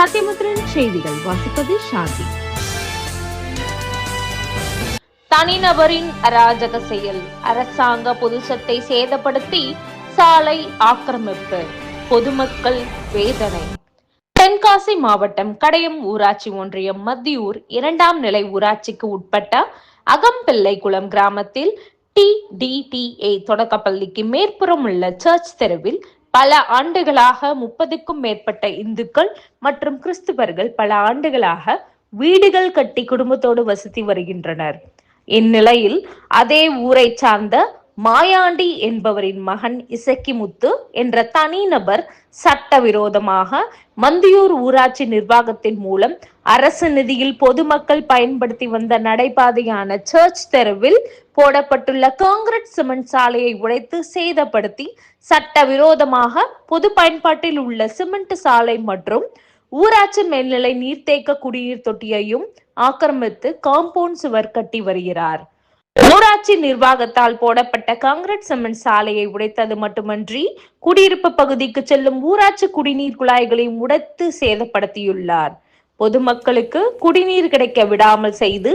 சத்தியமுத்திரன் செய்திகள். வாசிப்பது சாந்தி தனிநபரின் அராஜக செயல். அரசாங்க பொதுச்சத்தை சேதப்படுத்தி சாலை ஆக்கிரமிப்பு. பொதுமக்கள் வேதனை. தென்காசி மாவட்டம் கடையம் ஊராட்சி ஒன்றியம் மத்தியூர் இரண்டாம் நிலை ஊராட்சிக்கு உட்பட்ட அகம்பிள்ளைக்குளம் கிராமத்தில் டி டி டி ஏ தொடக்கப்பள்ளிக்கு மேற்புறம் உள்ள சர்ச் தெருவில் பல ஆண்டுகளாக முப்பதுக்கும் மேற்பட்ட இந்துக்கள் மற்றும் கிறிஸ்துவர்கள் பல ஆண்டுகளாக வீடுகள் கட்டி குடும்பத்தோடு வசித்து வருகின்றனர். இந்நிலையில் அதே ஊரை சார்ந்த மாயாண்டி என்பவரின் மகன் இசக்கிமுத்து என்ற தனிநபர் சட்டவிரோதமாக மந்தியூர் ஊராட்சி நிர்வாகத்தின் மூலம் அரசு நிதியில் பொதுமக்கள் பயன்படுத்தி வந்த நடைபாதையான சர்ச் தெருவில் போடப்பட்டுள்ள காங்கிரட் சிமெண்ட் சாலையை உடைத்து சேதப்படுத்தி சட்டவிரோதமாக பொது பயன்பாட்டில் உள்ள சிமெண்ட் சாலை மற்றும் ஊராட்சி மேல்நிலை நீர்த்தேக்க குடிநீர் தொட்டியையும் ஆக்கிரமித்து காம்பவுண்ட் சுவர் கட்டி வருகிறார். நகராட்சி நிர்வாகத்தால் போடப்பட்ட காங்கிரட் சிமெண்ட் சாலையை உடைத்தது மட்டுமன்றி குடியிருப்பு பகுதிக்கு செல்லும் ஊராட்சி குடிநீர் குழாய்களை உடைத்து சேதப்படுத்தியுள்ளார். பொதுமக்களுக்கு குடிநீர் கிடைக்க விடாமல் செய்து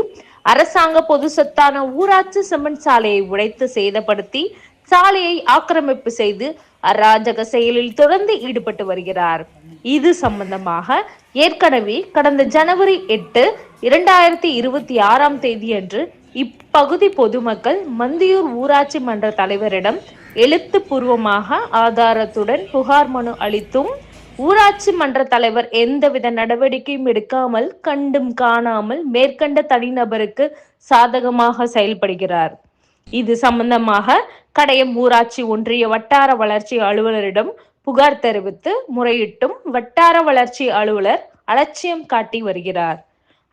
அரசாங்க பொது சொத்தான ஊராட்சி சிமெண்ட் சாலையை உடைத்து சேதப்படுத்தி சாலையை ஆக்கிரமிப்பு செய்து அராஜக செயலில் தொடர்ந்து ஈடுபட்டு வருகிறார். இது சம்பந்தமாக ஏற்கனவே கடந்த ஜனவரி எட்டு இரண்டாயிரத்தி இருபத்தி ஆறாம் தேதியன்று இப்பகுதி பொதுமக்கள் மந்தியூர் ஊராட்சி மன்ற தலைவரிடம் எழுத்துப்பூர்வமாக ஆதாரத்துடன் புகார் மனு அளித்தும் ஊராட்சி மன்ற தலைவர் எந்தவித நடவடிக்கையும் எடுக்காமல் கண்டும் காணாமல் மேற்கண்ட தனிநபருக்கு சாதகமாக செயல்படுகிறார். இது சம்பந்தமாக கடையம் ஊராட்சி ஒன்றிய வட்டார வளர்ச்சி அலுவலரிடம் புகார் தெரிவித்து முறையிட்டும் வட்டார வளர்ச்சி அலுவலர் அலட்சியம் காட்டி வருகிறார்.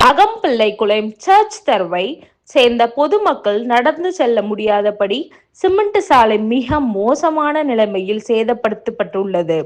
அகம்பிள்ளை குளம் சர்ச் தருவை சேர்ந்த பொதுமக்கள் நடந்து செல்ல முடியாதபடி சிமெண்ட் சாலை மிக மோசமான நிலைமையில் சேதப்படுத்தப்பட்டுள்ளது.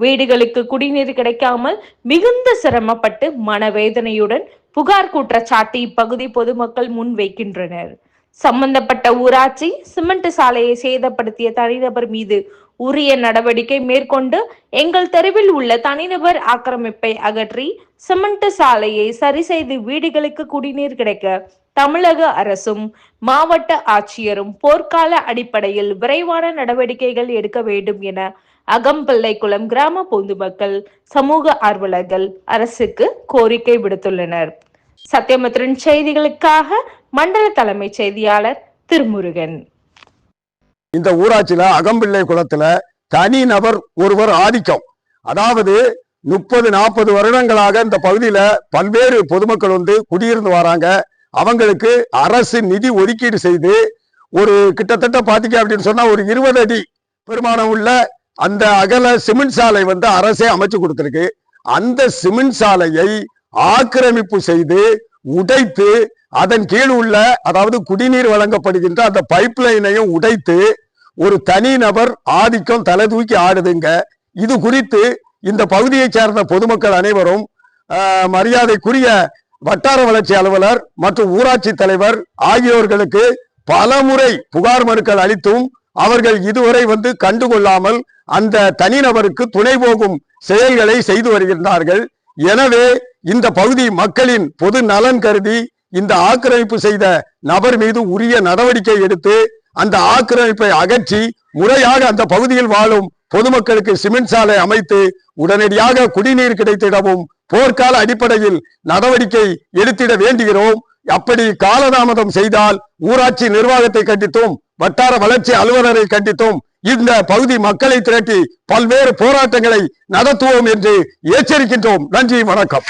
வீடுகளுக்கு குடிநீர் கிடைக்காமல் மிகுந்த சிரமப்பட்டு மனவேதனையுடன் புகார் குற்றச்சாட்டு இப்பகுதி பொதுமக்கள் முன்வைக்கின்றனர் சம்பந்தப்பட்ட ஊராட்சி சிமெண்ட் சாலையை சேதப்படுத்திய தனிநபர் மீது உரிய நடவடிக்கை மேற்கொண்டு எங்கள் தெருவில் உள்ள தனிநபர் ஆக்கிரமிப்பை அகற்றி சிமெண்ட் சாலையை சரி செய்து வீடுகளுக்கு குடிநீர் கிடைக்க தமிழக அரசும் மாவட்ட ஆட்சியரும் போர்க்கால அடிப்படையில் விரைவான நடவடிக்கைகள் எடுக்க வேண்டும் என அகம்பிள்ளைக்குளம் கிராம பொதுமக்கள் சமூக ஆர்வலர்கள் அரசுக்கு கோரிக்கை விடுத்துள்ளனர். சத்தியமுத்திரன் செய்திகளுக்காக மண்டல தலைமை செய்தியாளர் திருமுருகன். இந்த ஊராட்சியில அகம்பிள்ளை குளத்துல தனி நபர் ஒருவர் ஆதிக்கம். அதாவது முப்பது நாற்பது வருடங்களாக இந்த பகுதியில பல்வேறு பொதுமக்கள் வந்து குடியிருந்து வராங்க. அவங்களுக்கு அரசு நிதி ஒதுக்கீடு செய்து ஒரு கிட்டத்தட்ட பாத்தீங்க அப்படின்னு சொன்னா ஒரு இருபது அடி பெருமானம் உள்ள அந்த அகல சிமெண்ட் சாலை வந்து அரசே அமைச்சு கொடுத்திருக்கு. அந்த சிமெண்ட் சாலையை ஆக்கிரமிப்பு செய்து உடைத்து அதன் கீழ் உள்ள அதாவது குடிநீர் வழங்கப்படுகின்ற அந்த பைப் லைனையும் உடைத்து ஒரு தனி நபர் ஆதிக்கம் தலை தூக்கி ஆடுதுங்க. இது குறித்து இந்த பகுதியை சேர்ந்த பொதுமக்கள் அனைவரும் மரியாதைக்குரிய வட்டார வளர்ச்சி அலுவலர் மற்றும் ஊராட்சி தலைவர் ஆகியோர்களுக்கு பல முறை புகார் மனுக்கள் அளித்தும் அவர்கள் இதுவரை வந்து கண்டுகொள்ளாமல் அந்த தனிநபருக்கு துணை போகும் செயல்களை செய்து வருகின்றார்கள். எனவே இந்த பகுதி மக்களின் பொது நலன் கருதி இந்த ஆக்கிரமிப்பு செய்த நபர் மீது உரிய நடவடிக்கை எடுத்து அந்த ஆக்கிரமிப்பை அகற்றி முறையாக அந்த பகுதியில் வாழும் பொதுமக்களுக்கு சிமெண்ட் சாலை அமைத்து உடனடியாக குடிநீர் கிடைத்திடவும் போர்க்கால அடிப்படையில் நடவடிக்கை எடுத்திட வேண்டுகிறோம். அப்படி காலதாமதம் செய்தால் ஊராட்சி நிர்வாகத்தை கண்டித்தும் வட்டார வளர்ச்சி அலுவலரை கண்டித்தும் இந்த பகுதி மக்களை திரட்டி பல்வேறு போராட்டங்களை நடத்துவோம் என்று எச்சரிக்கின்றோம். நன்றி வணக்கம்.